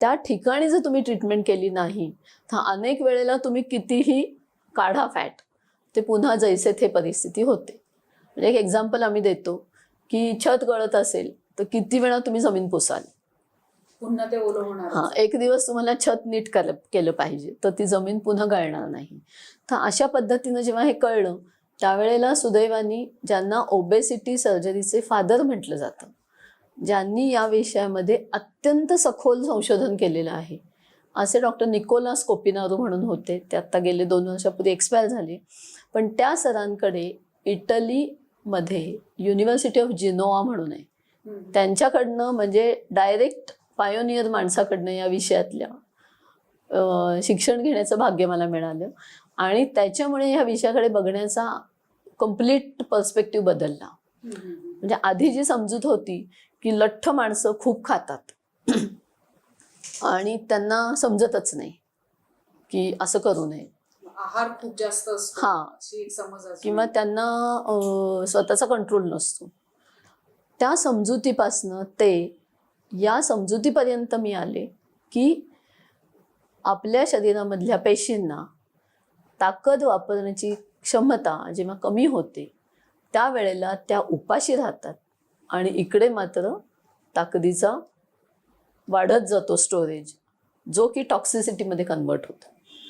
त्या ठिकाणी जर तुम्ही ट्रीटमेंट केली नाही तर अनेक वेळेला तुम्ही कितीही काढा फॅट ते पुन्हा जैसे थे परिस्थिती होते. म्हणजे एक एक्झाम्पल आम्ही देतो की छत गळत असेल तर किती वेळा तुम्ही जमीन पुसाल? पुन्हा ते ओलं होणार. हा एक दिवस तुम्हाला छत नीट कर केलं पाहिजे तर ती जमीन पुन्हा गळणार नाही. तर अशा पद्धतीनं जेव्हा हे कळलं त्यावेळेला सुदैवानी ज्यांना ओबेसिटी सर्जरीचे फादर म्हटलं जातं ज्यांनी या विषयामध्ये अत्यंत सखोल संशोधन केलेलं आहे. असे डॉक्टर निकोलास कोपिनारो म्हणून होते. ते आत्ता गेले दोन वर्षापूर्वी एक्सपायर झाले. पण त्या सरांकडे इटलीमध्ये युनिव्हर्सिटी ऑफ जिनोआ म्हणून आहे. त्यांच्याकडनं म्हणजे डायरेक्ट पायोनियर माणसाकडनं या विषयातल्या शिक्षण घेण्याचं भाग्य मला मिळालं. आणि त्याच्यामुळे ह्या विषयाकडे बघण्याचा कंप्लीट पर्स्पेक्टिव्ह बदलला. म्हणजे आधी जी समजूत होती की लठ्ठ माणसं खूप खातात. आणि त्यांना समजतच नाही की असं करू नये. आहार खूप जास्त असतो. हा. समज. किंवा त्यांना स्वतःचा कंट्रोल नसतो. त्या समजुतीपासनं ते या समजुतीपर्यंत मी आले की आपल्या शरीरामधल्या पेशींना ताकद वापरण्याची क्षमता जेव्हा कमी होते त्यावेळेला त्या उपाशी राहतात. आणि इकडे मात्र ताकदीचा वाढत जातो स्टोरेज जो की टॉक्सिसिटीमध्ये कन्वर्ट होतो.